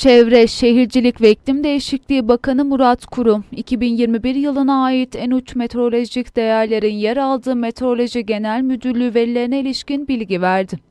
Çevre, Şehircilik ve İklim Değişikliği Bakanı Murat Kurum, 2021 yılına ait en uç meteorolojik değerlerin yer aldığı Meteoroloji Genel Müdürlüğü verilerine ilişkin bilgi verdi.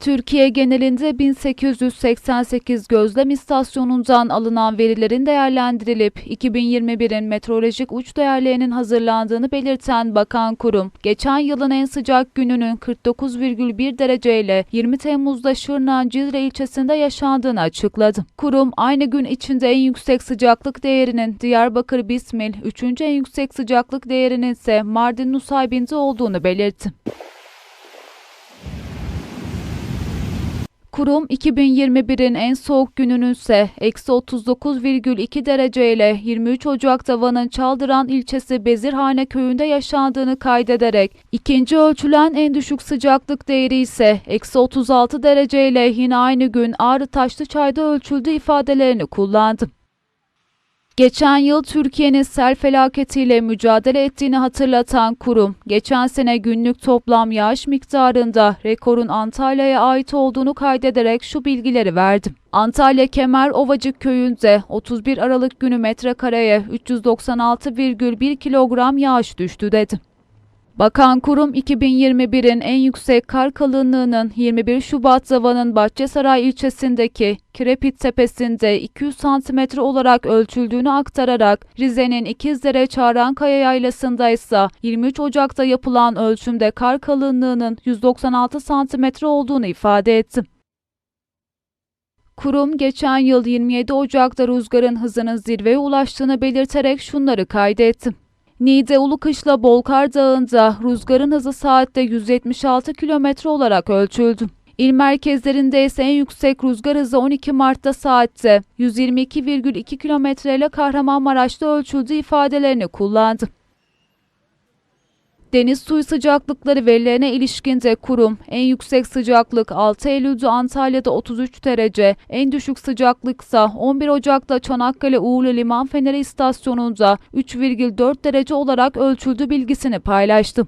Türkiye genelinde 1888 gözlem istasyonundan alınan verilerin değerlendirilip 2021'in meteorolojik uç değerlerinin hazırlandığını belirten Bakan Kurum, geçen yılın en sıcak gününün 49,1 dereceyle 20 Temmuz'da Şırnak'ın Cizre ilçesinde yaşandığını açıkladı. Kurum, aynı gün içinde en yüksek sıcaklık değerinin Diyarbakır Bismil, 3. en yüksek sıcaklık değerinin ise Mardin Nusaybin'de olduğunu belirtti. Kurum 2021'in en soğuk gününün ise eksi 39,2 derece ile 23 Ocak'ta Van'ın Çaldıran ilçesi Bezirhane köyünde yaşandığını kaydederek ikinci ölçülen en düşük sıcaklık değeri ise eksi 36 derece ile yine aynı gün Ağrı Taşlıçay'da ölçüldü ifadelerini kullandı. Geçen yıl Türkiye'nin sel felaketiyle mücadele ettiğini hatırlatan kurum, geçen sene günlük toplam yağış miktarında rekorun Antalya'ya ait olduğunu kaydederek şu bilgileri verdi. Antalya Kemer Ovacık köyünde 31 Aralık günü metrekareye 396,1 kilogram yağış düştü dedi. Bakan Kurum 2021'in en yüksek kar kalınlığının 21 Şubat Van'ın Bahçesaray ilçesindeki Kirepit Tepesi'nde 200 santimetre olarak ölçüldüğünü aktararak Rize'nin İkizdere Çağrankaya Yaylası'nda ise 23 Ocak'ta yapılan ölçümde kar kalınlığının 196 santimetre olduğunu ifade etti. Kurum geçen yıl 27 Ocak'ta rüzgarın hızının zirveye ulaştığını belirterek şunları kaydetti. Niğde Ulukışla Bolkar Dağı'nda rüzgarın hızı saatte 176 km olarak ölçüldü. İl merkezlerinde ise en yüksek rüzgar hızı 12 Mart'ta saatte 122,2 km ile Kahramanmaraş'ta ölçüldü ifadelerini kullandı. Deniz suyu sıcaklıkları verilerine ilişkin de kurum en yüksek sıcaklık 6 Eylül'de Antalya'da 33 derece, en düşük sıcaklıksa 11 Ocak'ta Çanakkale Uğurlu Liman Feneri istasyonunda 3,4 derece olarak ölçüldü bilgisini paylaştı.